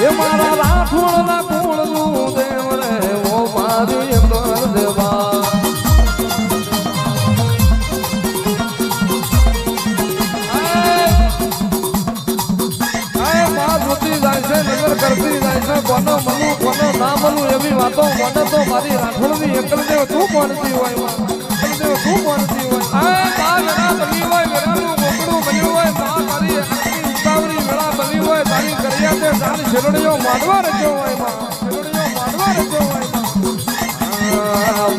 એ ના કુળ મારી કર દેવા એવી વાતો મને તો મારી રાઠોડની એકલ દેવ તું કોણતી હોય તું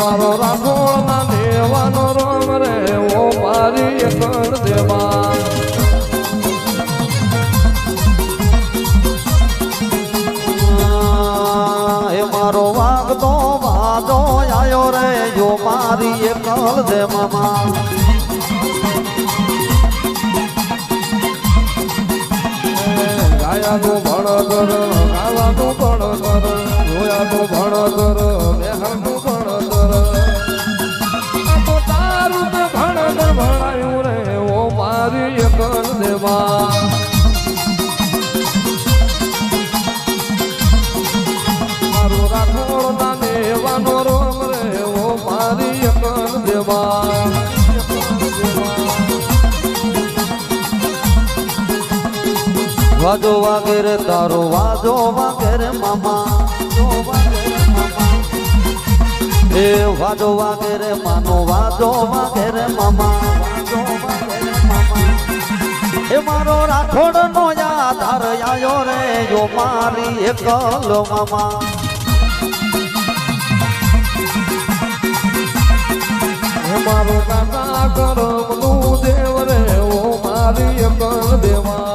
મારો રાઠોડ ના દેવાનો રોમ રે, ઓ મારી એકલ દેવા. એ મારો વાગતો વાજો આયો રે જો મારી કર દે મામા ગાયાનું ભણતર ગાવાનું ભણતર જોયાનું ભણતર મારી એકલ દેવા મારું રાઠોડ ના દેવાનો રોમ મારી એકલ દેવા વાજો વાગે રે તારો, વાજો વાગેરે મામા. એ વાજો વાગે રે, માનો વાજો વાગે રે, મામા. એ મારો રાઠોડ નો આધાર આયો રે જો મારી એકલો મામા. મારો દાદા કરમનું દેવ રે, ઓ મારી એક દેવા.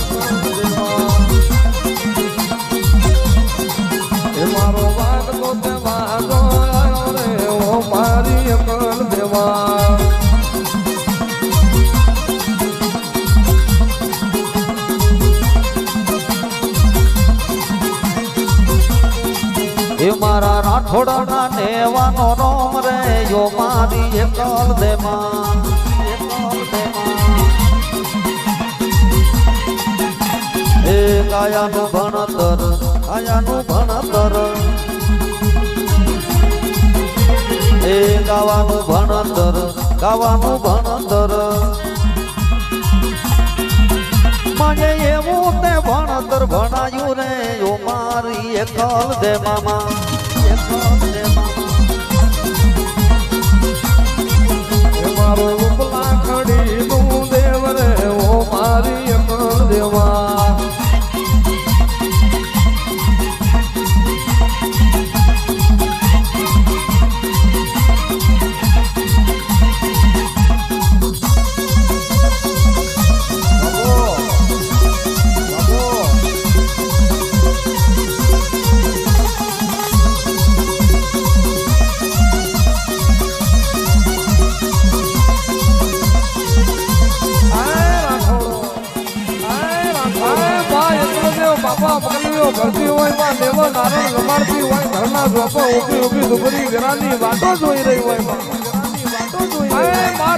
મારા દેવાનો રોમ રે, યો મારી એકલ દેમાં એ કાયાનું ભણતર કાયાનું ભણતર. એ ગાવાનું ભણતર ગાવાનું ભણતર. મને એવું તે ભણતર ભણાયું રે, યો મારી એકલ દે મામા એકલ બાપા પકડ્યો ભરતી હોયમાં દેવો નારણ રમાડતી હોય, ઘરના ઝોપો ઊભી ઊભી દુબરી વેરાની વાતો જોઈ રહી હોયમાં.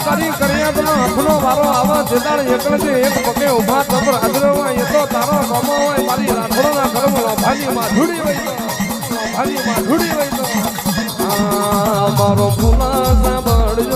તારી કરિયાતનો હથનો વારો આવા જેદાળ એકલથી એક હોય, એ હોય, મારી રાઠોડના હોય મારો ફૂલા મારી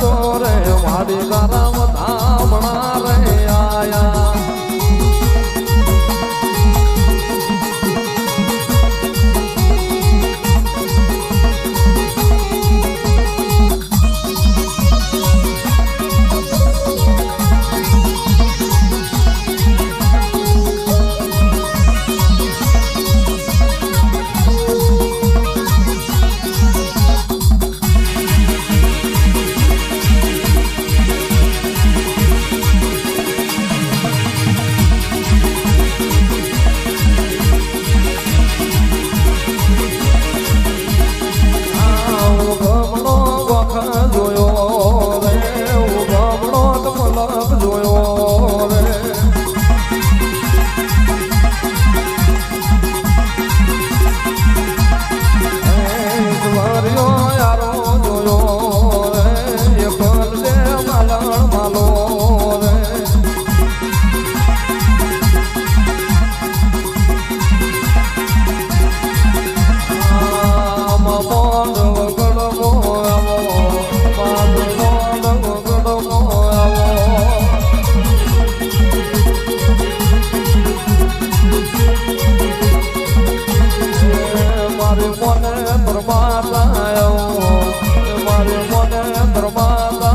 તો રે મારી ગારામ ધામણા. ધર્માતા